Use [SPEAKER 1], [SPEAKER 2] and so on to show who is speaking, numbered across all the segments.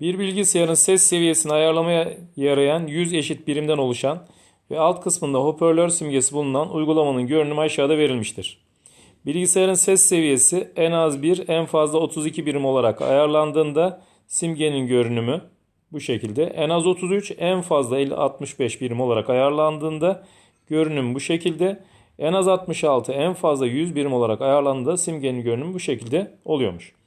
[SPEAKER 1] Bir bilgisayarın ses seviyesini ayarlamaya yarayan 100 eşit birimden oluşan ve alt kısmında hoparlör simgesi bulunan uygulamanın görünümü aşağıda verilmiştir. Bilgisayarın ses seviyesi en az 1, en fazla 32 birim olarak ayarlandığında simgenin görünümü bu şekilde. En az 33, en fazla 50 65 birim olarak ayarlandığında görünüm bu şekilde. En az 66, en fazla 100 birim olarak ayarlandığında simgenin görünümü bu şekilde oluyormuş.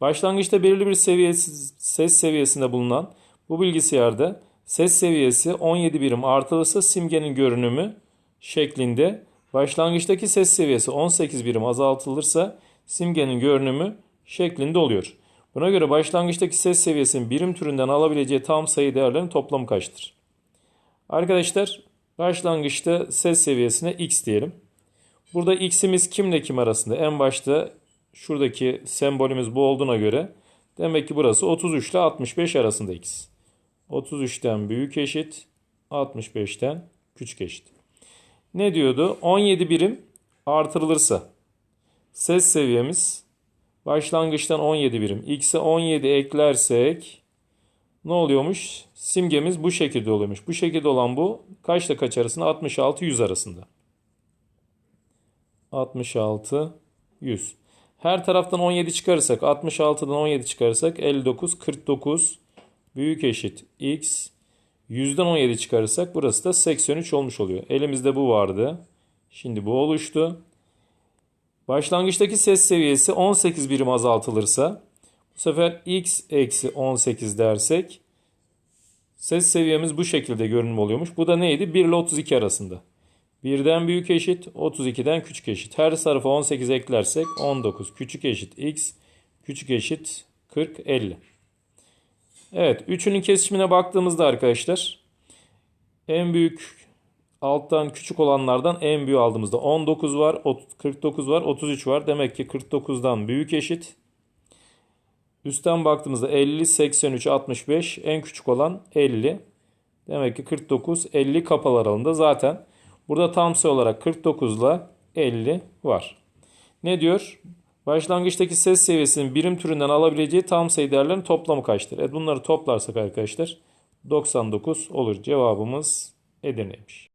[SPEAKER 1] Başlangıçta belirli bir seviyesi, ses seviyesinde bulunan bu bilgisayarda ses seviyesi 17 birim artırılırsa simgenin görünümü şeklinde başlangıçtaki ses seviyesi 18 birim azaltılırsa simgenin görünümü şeklinde oluyor. Buna göre başlangıçtaki ses seviyesinin birim türünden alabileceği tam sayı değerlerinin toplamı kaçtır? Arkadaşlar başlangıçta ses seviyesine x diyelim. Burada x'imiz kimle kim arasında? En başta şuradaki sembolümüz bu olduğuna göre demek ki burası 33 ile 65 arasında x. 33'ten büyük eşit 65'ten küçük eşit. Ne diyordu? 17 birim artırılırsa ses seviyemiz başlangıçtan 17 birim. X'e 17 eklersek ne oluyormuş? Simgemiz bu şekilde oluyormuş. Bu şekilde olan bu kaçla kaç arasında? 66 100 arasında. 66 100. Her taraftan 17 çıkarırsak 66'dan 17 çıkarırsak 59 49 büyük eşit x 100'den 17 çıkarırsak burası da 83 olmuş oluyor. Elimizde bu vardı. Şimdi bu oluştu. Başlangıçtaki ses seviyesi 18 birim azaltılırsa bu sefer x eksi 18 dersek ses seviyemiz bu şekilde görünüm oluyormuş. Bu da neydi? 1 ile 32 arasında. 1'den büyük eşit, 32'den küçük eşit. Her tarafa 18 eklersek 19 küçük eşit x, küçük eşit 40, 50. Evet, üçünün kesişimine baktığımızda arkadaşlar en büyük alttan küçük olanlardan en büyüğü aldığımızda 19 var, 49 var, 33 var. Demek ki 49'dan büyük eşit. Üstten baktığımızda 50, 83, 65 en küçük olan 50. Demek ki 49, 50 kapalı aralığında zaten. Burada tam sayı olarak 49 ile 50 var. Ne diyor? Başlangıçtaki ses seviyesinin birim türünden alabileceği tam sayı değerlerinin toplamı kaçtır? Evet bunları toplarsak arkadaşlar 99 olur. Cevabımız Edirne'ymiş.